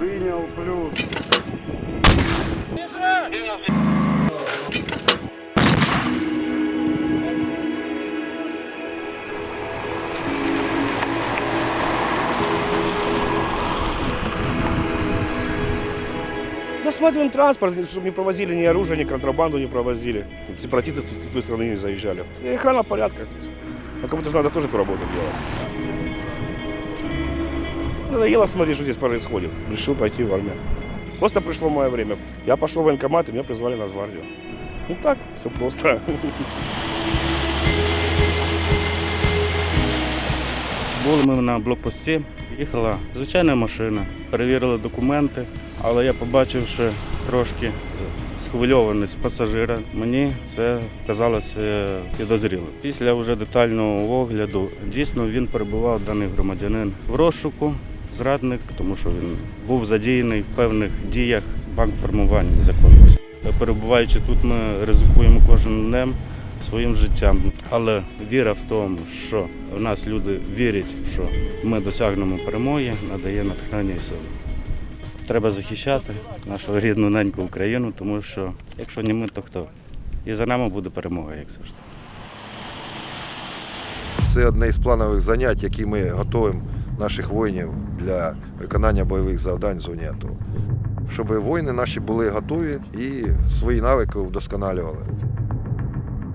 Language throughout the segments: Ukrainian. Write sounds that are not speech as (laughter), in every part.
Принял плюс. Досматриваем транспорт, чтобы не провозили ни оружие, ни контрабанду не провозили. Сепаратисты с той стороны не заезжали. И охрана порядка здесь. А кому-то же надо тоже эту работу делать. Надоело смотреть, что здесь происходит. Решил пойти в армию. Просто пришло мое время. Я пошел в военкомат, и меня призвали на гвардию. Ну так, все просто. Були ми на блокпості, їхала звичайна машина, перевірили документи, але я побачивши трошки схвильованість пасажира, мені це казалося підозріло. Після вже детального огляду дійсно він перебував даний громадянин в розшуку, зрадник, тому що він був задіяний в певних діях банк формування незаконності. Перебуваючи тут, ми ризикуємо кожним днем своїм життям. Але віра в тому, що в нас люди вірять, що ми досягнемо перемоги, надає натхнення і сили. Треба захищати нашу рідну неньку Україну, тому що якщо не ми, то хто? І за нами буде перемога, як завжди. Це одне із планових занять, які ми готуємо наших воїнів для виконання бойових завдань в зоні АТО. Щоб воїни наші були готові і свої навики вдосконалювали.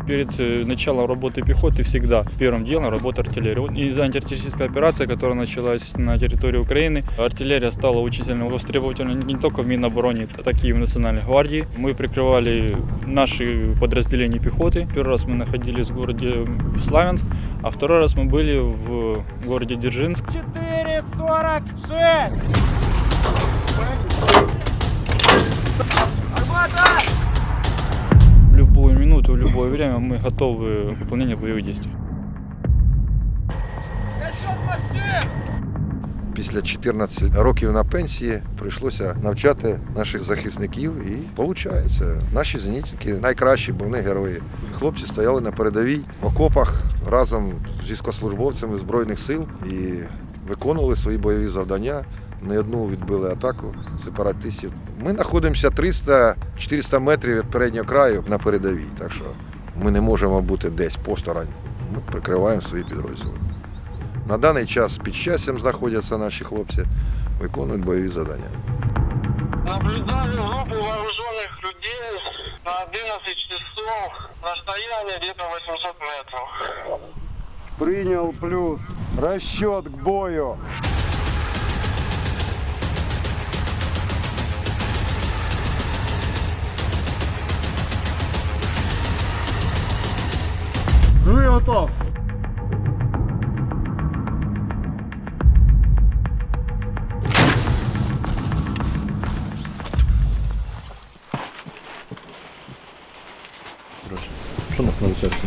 Перед э, началом работы пехоты всегда первым делом работа артиллерии. Вот Из-за антитеррористической операции, которая началась на территории Украины, артиллерия стала очень сильно востребовательна не только в Минобороне, так и в Национальной гвардии. Мы прикрывали наши подразделения пехоты. Первый раз мы находились в городе Славянск, а второй раз мы были в городе Дзержинск. 4,46. В любую минуту, в любое время мы готовы к выполнению боевых действий. Після 14 років на пенсії прийшлося навчати наших захисників, і виходить, наші зенітники найкращі, бо вони герої. Хлопці стояли на передовій в окопах разом з військовослужбовцями Збройних сил і виконували свої бойові завдання. Не одну відбили атаку сепаратистів. Ми знаходимося 300-400 метрів від переднього краю на передовій, так що ми не можемо бути десь посторонь. Ми прикриваємо свої підрозділи. На даний час під щастям знаходяться наші хлопці, виконують бойові завдання. Наблюдаю группу вооруженных людей на 11 часов, расстояние где-то 800 метров. Принял плюс. Расчет к бою. Ну и готов. Що нас навчався?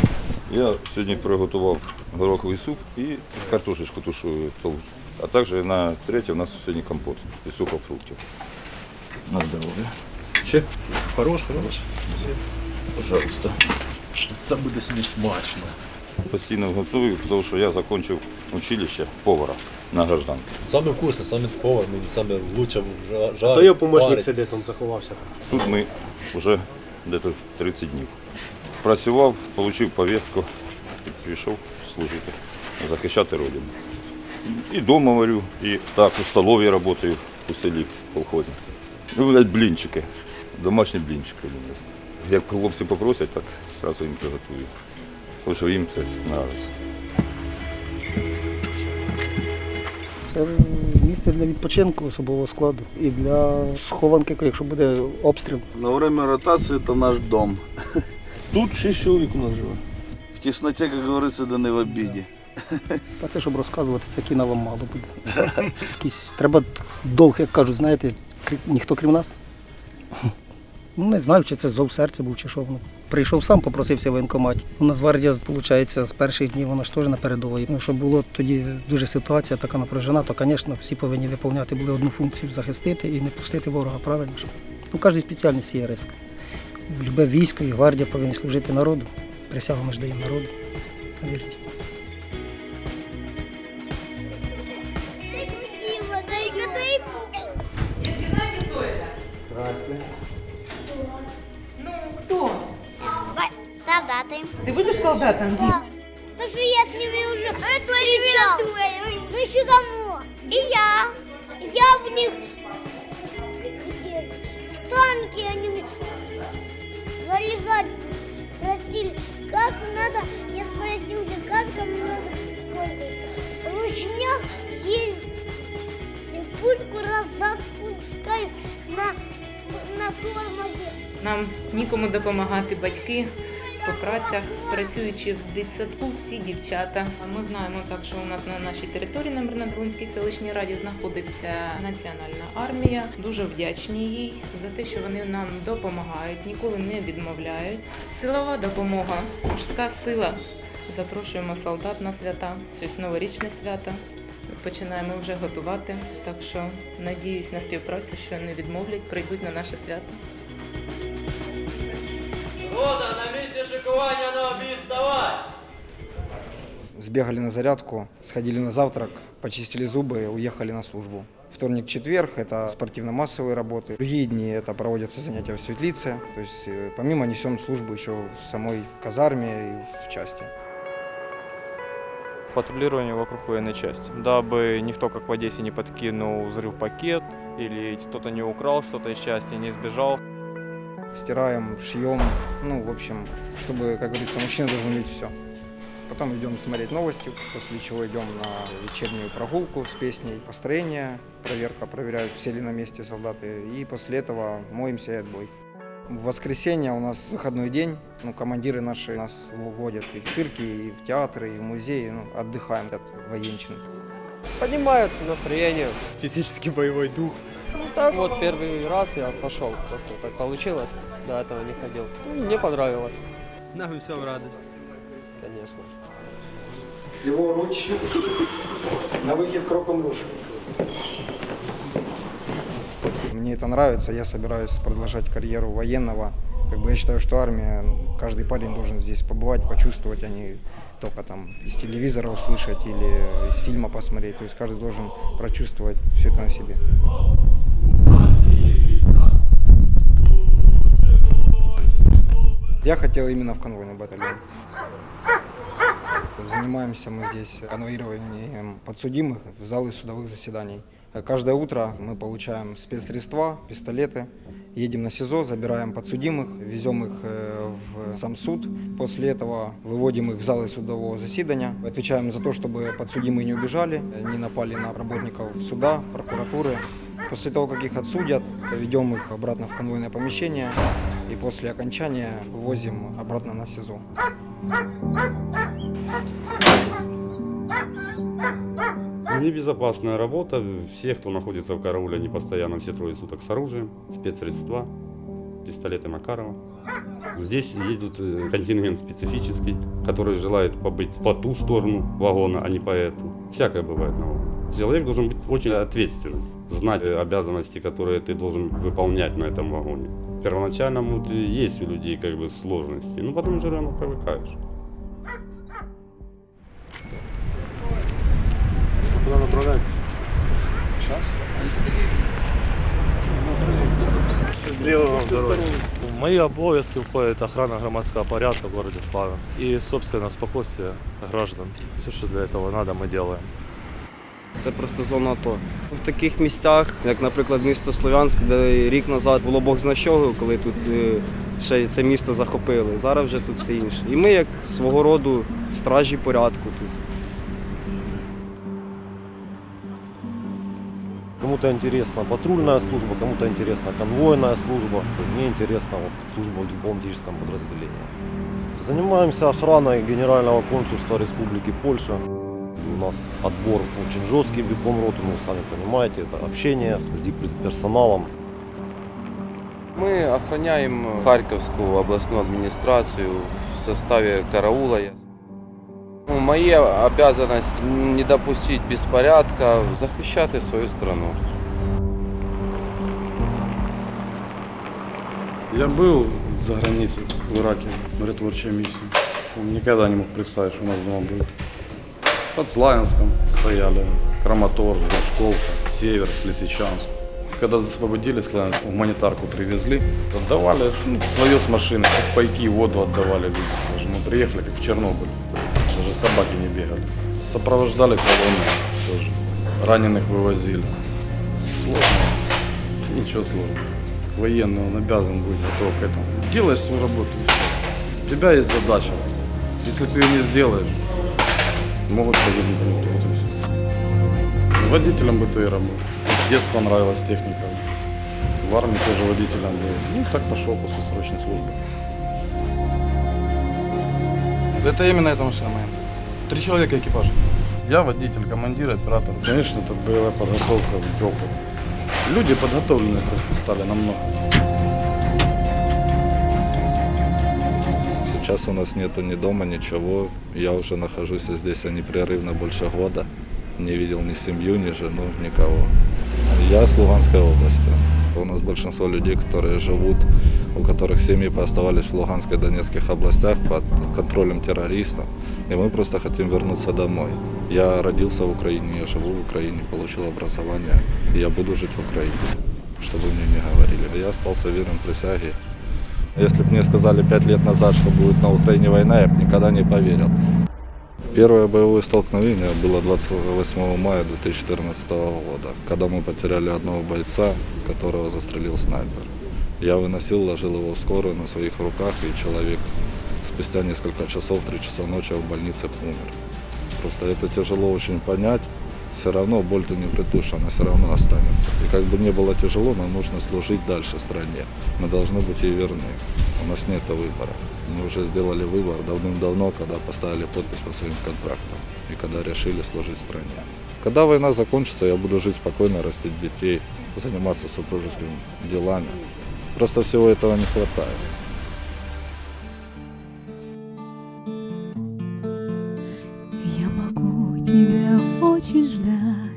Я сьогодні приготував гороховий суп і картошечку тушу толсту. А також на третє у нас сьогодні компот із сухофруктів. На здоров'я. Ще? Хорош, хорош. Пожалуйста. Це буде сьогодні смачно. Постійно готую, тому що я закінчив училище повара на гражданку. Саме вкусне, саме повар, мені саме лучше жарить. То його варить. сидить, він заховався. Тут ми вже десь 30 днів. Працював, отримав повістку і пішов служити, захищати родину. І вдома варю, і так, у столовій працюю у селі в колхозі. Ну, блінчики, домашні блінчики. Як хлопці попросять, так одразу їм приготую. Тому що їм це подобається. Це місце для відпочинку особового складу і для схованки, якщо буде обстріл. На время ротации это наш дом. (laughs) Тут шість чоловік у нас живе. В тесноте, как говорится, да не в обиде. Та це щоб розказувати, це кіна вам мало буде. Якийсь треба долг, як кажуть, знаєте, ніхто крім нас. Ну, не знаю, чи це зов серця був, чи що воно. Прийшов сам, попросився в воєнкоматі. У нас гвардія, виходить, з перших днів вона ж теж на передовій. Ну, щоб було тоді дуже ситуація така напряжена, то, звісно, всі повинні виповняти були одну функцію захистити і не пустити ворога, правильно ж? Ну, в кожній спеціальності є риск. Любе військо і гвардія повинні служити народу. Присягу ми ж даємо народу на вірність. Солдаты. Ты будешь солдатом? Да. То, что я с ними уже встречал. Ну еще давно. И я. Я в них где? В танке они мне залезать просили. Как надо, я спросился, как там надо использоваться. Ручняк есть. И пульку раз запускаешь на, на тормозе. Нам нікому допомагати батьки по працях, працюючи в дитсадку, всі дівчата. Ми знаємо так, що у нас на нашій території на Мирногрунській селищній раді знаходиться Національна армія. Дуже вдячні їй за те, що вони нам допомагають, ніколи не відмовляють. Силова допомога, мужська сила. Запрошуємо солдат на свята, ось новорічне свято. Починаємо вже готувати. Так що надіюсь на співпрацю, що не відмовлять, прийдуть на наше свято. Рота, на місці шикування на обід вставай! Сбегали на зарядку, сходили на завтрак, почистили зубы, уехали на службу. Вторник, четверг – это спортивно-массовые работы. Другие дни – это проводятся занятия в светлице. То есть э, помимо несем службу еще в самой казарме и в части. патрулирование вокруг военной части, дабы никто, как в Одессе, не подкинул взрыв пакет или кто-то не украл что-то из части, не сбежал. Стираем, шьем, ну, в общем, чтобы, как говорится, мужчина должен уметь все. Потом идем смотреть новости, после чего идем на вечернюю прогулку с песней, построение, проверка, проверяют, все ли на месте солдаты. И после этого моемся и отбой. В воскресенье у нас выходной день, ну, командиры наши нас водят и в цирки, и в театры, и в музеи, ну, отдыхаем от военщины. Поднимают настроение, физический боевой дух. Так вот, первый раз я пошел, просто так получилось, до этого не ходил. Ну, мне понравилось. Нам все в радость. Конечно. Леворуч, на выход кроком душ. Мне это нравится, я собираюсь продолжать карьеру военного. Как бы я считаю, что армия, каждый парень должен здесь побывать, почувствовать, а не только там из телевизора услышать или из фильма посмотреть. То есть каждый должен прочувствовать все это на себе. Я хотел именно в конвойный батальон. Занимаемся мы здесь конвоированием подсудимых в залы судовых заседаний. Каждое утро мы получаем спецсредства, пистолеты, едем на СИЗО, забираем подсудимых, везем их э, в сам суд. После этого выводим их в залы судового заседания, отвечаем за то, чтобы подсудимые не убежали, не напали на работников суда, прокуратуры. После того, как их отсудят, ведем их обратно в конвойное помещение и после окончания вывозим обратно на СИЗО. Небезопасная работа. Все, кто находится в карауле, они постоянно все трое суток с оружием, спецсредства, пистолеты Макарова. Здесь едут э, контингент специфический, который желает побыть по ту сторону вагона, а не по эту. Всякое бывает на вагоне. Человек должен быть очень ответственным, знать обязанности, которые ты должен выполнять на этом вагоне. Первоначально вот, есть у людей как бы сложности, но потом уже рано привыкаешь. Куда направляетесь? Сейчас? В мои обовязки входит охрана громадского порядка в городе Славянск и, собственно, спокойствие граждан. Все, что для этого надо, мы делаем. Це просто зона АТО. В таких місцях, як, наприклад, місто Слов'янськ, де рік назад було Бог зна чого, коли тут е, ще це місто захопили. Зараз вже тут все інше. І ми, як свого роду, стражі порядку тут. Кому-то интересна патрульная служба, кому-то интересна конвойная служба. Мне интересна вот, служба в дипломатическом подразделении. Занимаемся охраной Генерального консульства Республики Польша. У нас отбор очень жесткий в дипломроту, ну, вы сами понимаете, это общение с дипперсоналом. Мы охраняем Харьковскую областную администрацию в составе караула. Ну, Моя обязанность не допустить беспорядка, захищати свою страну. Я был за границей, в Ираке, миротворчая миссия. Никогда не мог представить, что у нас дома будет. Под Славянском стояли, Краматорск, Горшковка, Север, Лисичанск. когда освободили Славянск, гуманитарку привезли, отдавали свое с машины, как пайки, воду отдавали людям. Мы приехали, как в Чернобыль. Даже собаки не бегали. Сопровождали колонны тоже. Раненых вывозили. Сложно. Ничего сложного. Военный, он обязан быть готов к этому. Делаешь свою работу все. У тебя есть задача. Если ты ее не сделаешь, могут погибнуть люди. Вот и все. Водителем БТР работал. С детства нравилась техника. В армии тоже водителем был. Ну, так пошел после срочной службы. Это именно это самое. Три человека экипажа. Я водитель, командир, оператор. Конечно, это боевая подготовка, опыт. Люди подготовленные просто стали намного. Сейчас у нас нету ни дома, ничего. Я уже нахожусь здесь непрерывно больше года. Не видел ни семью, ни жену, никого. Я с Луганской области. У нас большинство людей, которые живут, у которых семьи пооставались в Луганской и Донецких областях под контролем террористов. И мы просто хотим вернуться домой. Я родился в Украине, я живу в Украине, получил образование. И я буду жить в Украине, чтобы мне не говорили. Я остался верен присяге. Если бы мне сказали пять лет назад, что будет на Украине война, я бы никогда не поверил. Первое боевое столкновение было 28 мая 2014 года, когда мы потеряли одного бойца, которого застрелил снайпер. Я выносил, ложил его в скорую на своих руках, и человек спустя несколько часов, 3 часа ночи в больнице умер. Просто это тяжело очень понять. Все равно боль-то не притушь, она все равно останется. И как бы не было тяжело, нам нужно служить дальше стране. Мы должны быть ей верны. У нас нет выбора. Мы уже сделали выбор давным-давно, когда поставили подпись под своим контрактом и когда решили служить стране. Когда война закончится, я буду жить спокойно, растить детей, заниматься супружескими делами. Просто всего этого не хватает. Тебя ждать.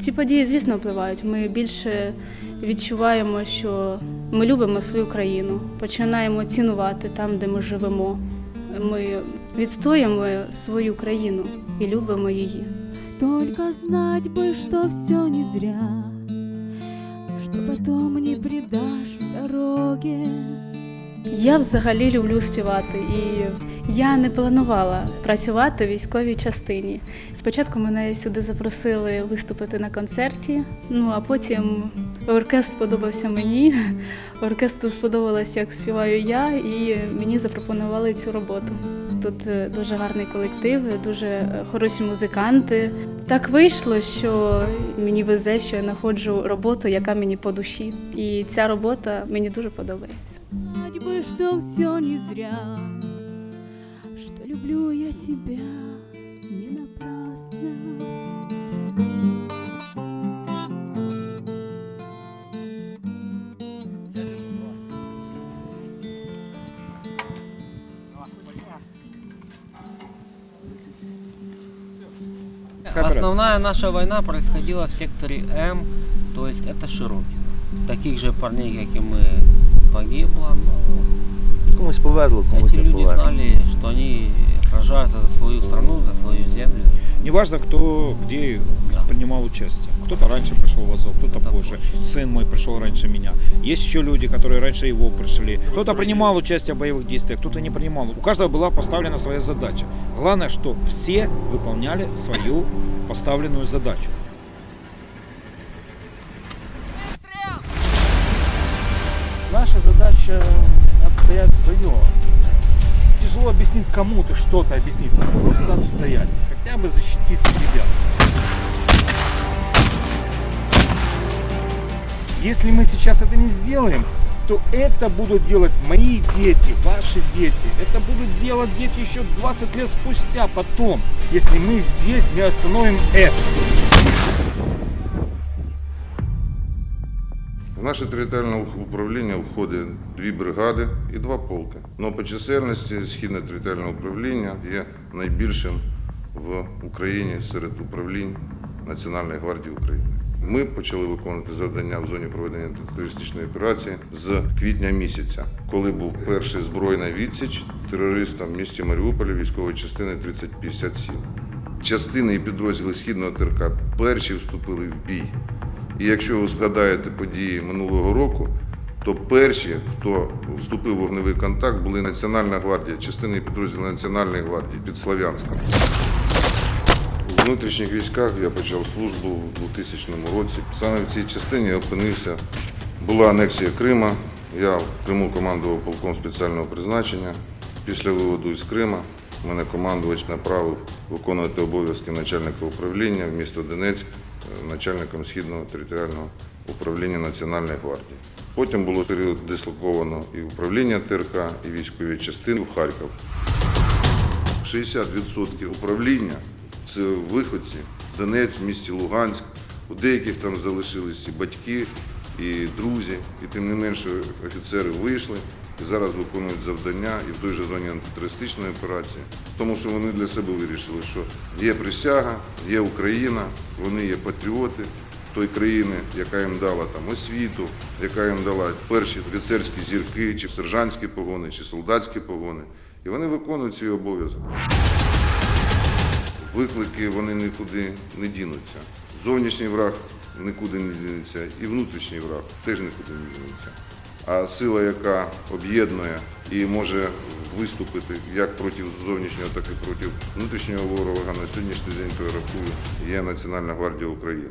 Ці події, звісно, впливають. Ми більше відчуваємо, що ми любимо свою країну, починаємо цінувати там, де ми живемо. Ми відстоїмо свою країну і любимо її. Только знать бы, что все не зря, что потом не предашь в дороге. Я взагалі люблю співати, і я не планувала працювати в військовій частині. Спочатку мене сюди запросили виступити на концерті, ну а потім оркестр сподобався мені. Оркестру сподобалося, як співаю я, і мені запропонували цю роботу. Тут е, дуже гарний колектив, дуже е, хороші музиканти. Так вийшло, що мені везе, що я знаходжу роботу, яка мені по душі. І ця робота мені дуже подобається. Бы, что все не зря, что люблю я тебя не напрасно. Основная наша война происходила в секторе М, то есть это Широкино. Таких же парней, как и мы, погибло, но Комусь повезло, комусь эти не люди повезло. знали, что они сражаются за свою страну, за свою землю. Неважно, кто где принимал участие. Кто-то раньше пришел в Азов, кто-то позже. Сын мой пришел раньше меня. Есть еще люди, которые раньше его пришли. Кто-то принимал участие в боевых действиях, кто-то не принимал. У каждого была поставлена своя задача. Главное, что все выполняли свою поставленную задачу. Объяснить кому-то что-то объяснить, просто отстоять, хотя бы защитить себя. Если мы сейчас это не сделаем, то это будут делать мои дети, ваши дети. Это будут делать дети еще 20 лет спустя, потом, если мы здесь не остановим это. В наше територіальне управління входить дві бригади і два полки. Но по чисельності східне територіальне управління є найбільшим в Україні серед управлінь Національної гвардії України. Ми почали виконувати завдання в зоні проведення антитерористичної операції з квітня місяця, коли був перший збройна відсіч терористам в місті Маріуполі військової частини 3057. Частини і підрозділи східного ТРК перші вступили в бій І якщо ви згадаєте події минулого року, то перші, хто вступив в вогневий контакт, були Національна гвардія, частини підрозділу Національної гвардії під Слов'янськом. У внутрішніх військах я почав службу у 2000 році. Саме в цій частині я опинився. Була анексія Крима. Я в Криму командував полком спеціального призначення. Після виводу із Крима мене командувач направив виконувати обов'язки начальника управління в місто Донецьк, начальником східного територіального управління Національної гвардії. Потім було передислоковано і управління ТРК, і військові частини в Харків. 60% управління це виходці, Донець, місті Луганськ. У деяких там залишились і батьки, і друзі, і тим не менше офіцери вийшли і зараз виконують завдання і в той же зоні антитерористичної операції, тому що вони для себе вирішили, що є присяга, є Україна, вони є патріоти той країни, яка їм дала там освіту, яка їм дала перші офіцерські зірки, чи сержантські погони, чи солдатські погони. І вони виконують свій обов'язок. Виклики вони нікуди не дінуться. Зовнішній враг нікуди не дінеться, і внутрішній враг теж нікуди не дінеться. А сила, яка об'єднує і може виступити як проти зовнішнього, так і проти внутрішнього ворога на сьогоднішній день, то я рахую, є Національна гвардія України.